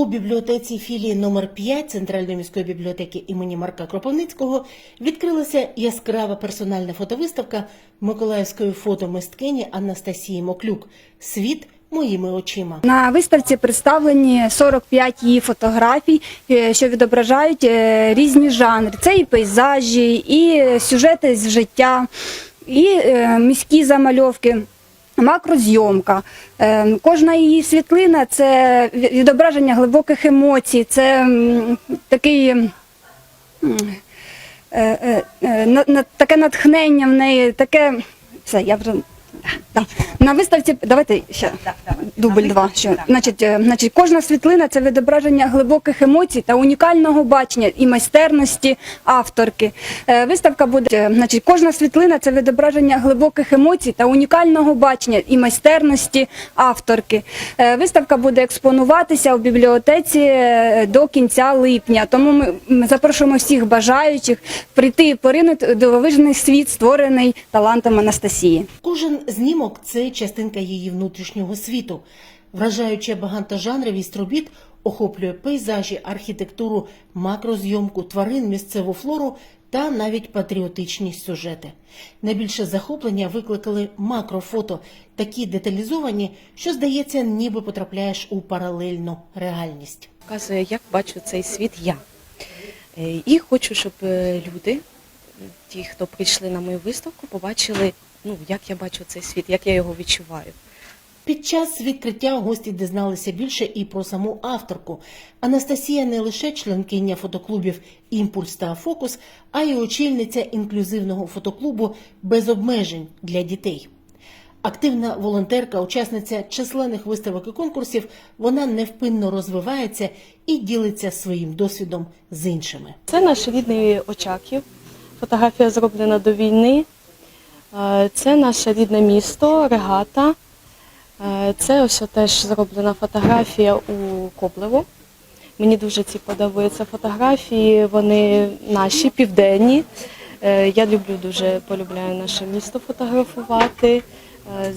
У бібліотеці філії номер 5 Центральної міської бібліотеки імені Марка Кропивницького відкрилася яскрава персональна фотовиставка миколаївської фотомисткині Анастасії Моклюк Світ моїми очима. На виставці представлені 45 її фотографій, е, що відображають е, різні жанри. Це і пейзажі, і сюжети з життя, і е, міські замальовки. Макрозйомка. Е, Кожна її світлина це відображення глибоких емоцій, це такий е, е, таке натхнення в неї, таке. Все, я вже. Да. На виставці давайте ще дубль два. Що значить, е, значить, кожна світлина це відображення глибоких емоцій та унікального бачення і майстерності авторки. Е, Виставка буде, е, значить, кожна світлина це відображення глибоких емоцій та унікального бачення і майстерності авторки. Е, Виставка буде експонуватися у бібліотеці е, до кінця липня. Тому ми ми запрошуємо всіх бажаючих прийти і поринути у дивовижний світ, створений талантом Анастасії. Кожен знімок це частинка її внутрішнього світу. Вражаюча багатожанровість робіт охоплює пейзажі, архітектуру, макрозйомку, тварин, місцеву флору та навіть патріотичні сюжети. Найбільше захоплення викликали макрофото, такі деталізовані, що здається, ніби потрапляєш у паралельну реальність. показує, як бачу цей світ я. Е, І хочу, щоб е, люди, ті, хто прийшли на мою виставку, побачили, ну, як я бачу цей світ, як я його відчуваю. Під час відкриття гості дізналися більше і про саму авторку. Анастасія не лише членкиня фотоклубів Імпульс та Фокус, а й очільниця інклюзивного фотоклубу без обмежень для дітей. Активна волонтерка, учасниця численних виставок і конкурсів, вона невпинно розвивається і ділиться своїм досвідом з іншими. Це наш рідний Очаків. Фотографія зроблена до війни. Е, Це наше рідне місто, регата. Е, Це ось теж зроблена фотографія у Коблево. Мені дуже ці подобаються фотографії, вони наші, південні. Е, Я люблю дуже полюбляю наше місто фотографувати.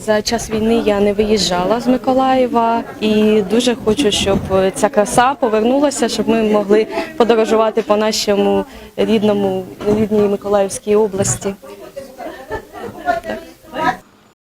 За час війни я не виїжджала з Миколаєва і дуже хочу, щоб ця краса повернулася, щоб ми могли подорожувати по нашому рідному рідній Миколаївській області.